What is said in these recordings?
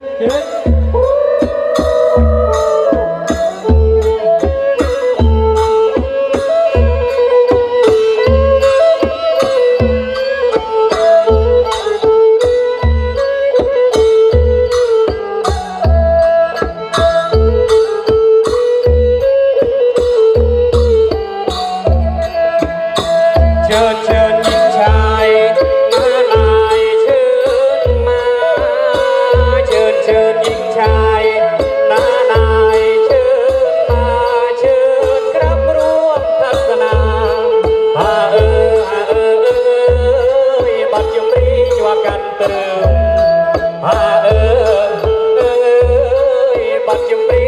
对。 มาเออเอ้ยบัดจะปรี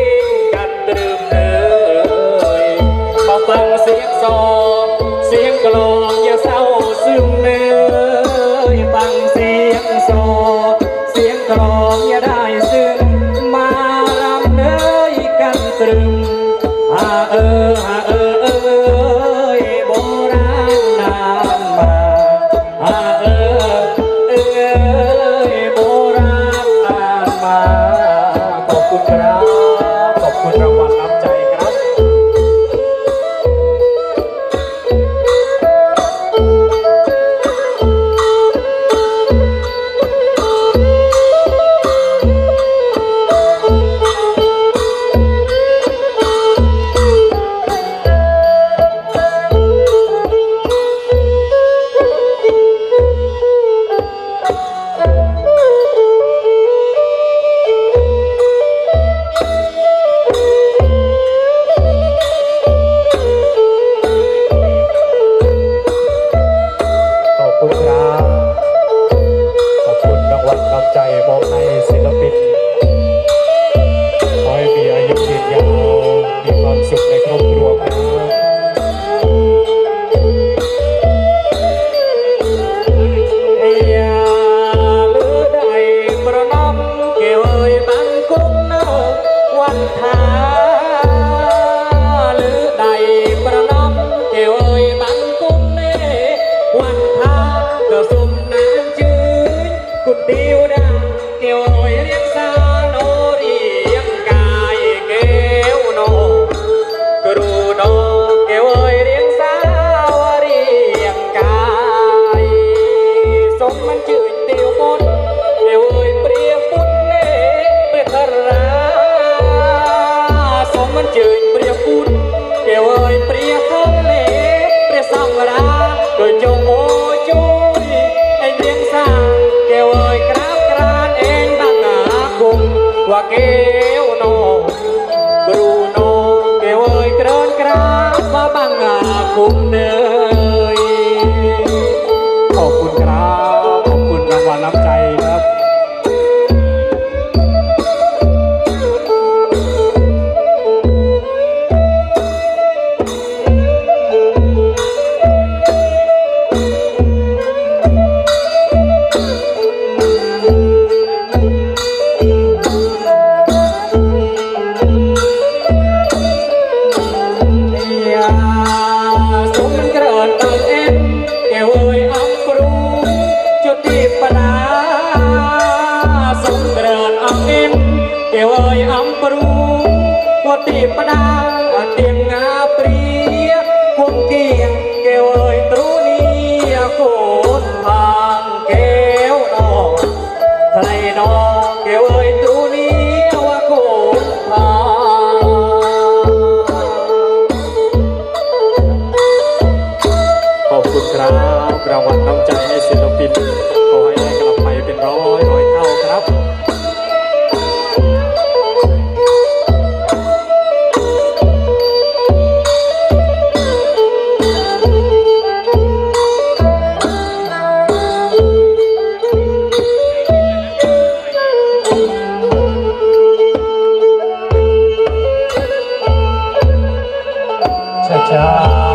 กันตรึมเอ้ยมาฟังเสียงซอเสียงกลองอย่าเศร้าซึมเน่ เอ่ยอัมปรูปวตีปดา cha cha.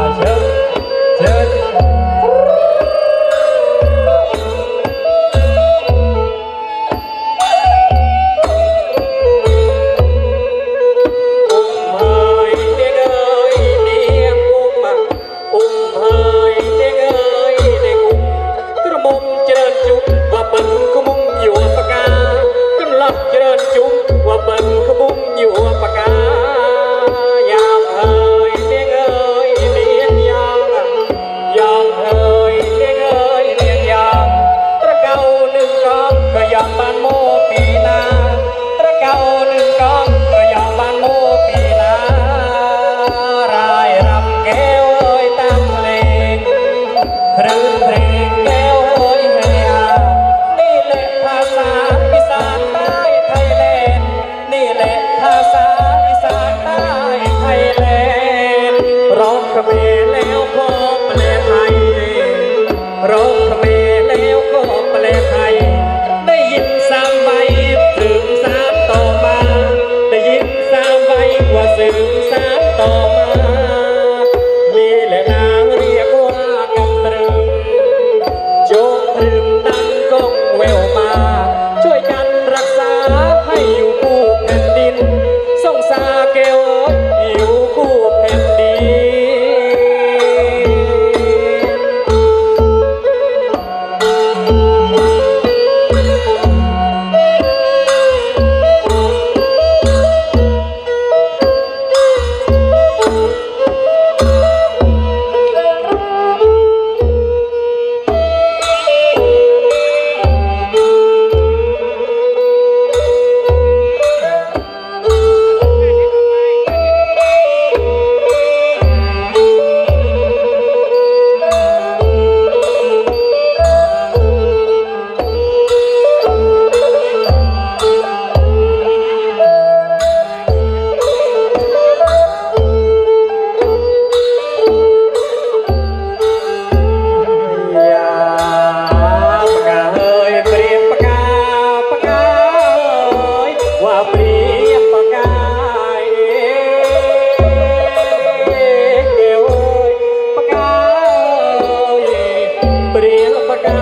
រៀលបដា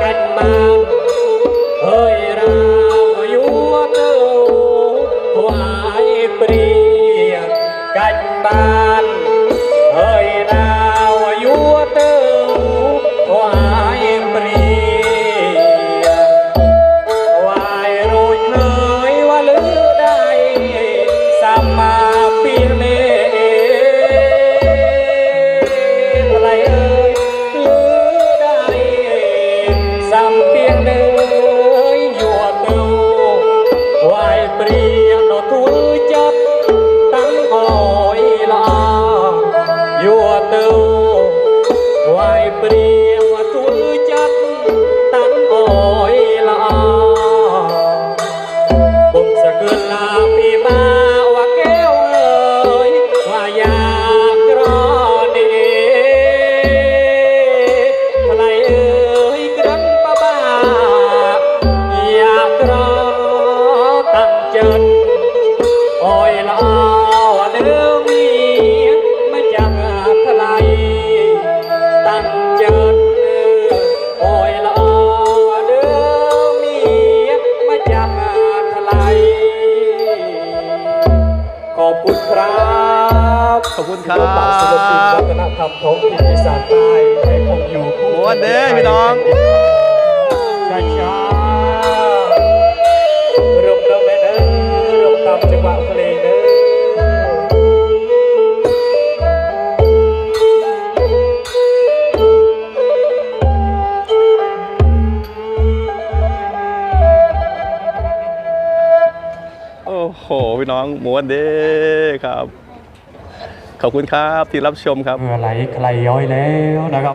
កាច់មក ขอบคุณครับศิลปินวัฒนธรรมท้องถิ่นอีสานใต้ให้คงอยู่คู่โอ้เด้พี่น้องช้าช้ารวมเราแม่เด้อรวมตามจังหวะเพลงเด้อโอ้โห พี่น้องม้วนเด้ครับ ขอบคุณครับที่รับชมครับเมื่อไรใครย้อยแล้วนะครับ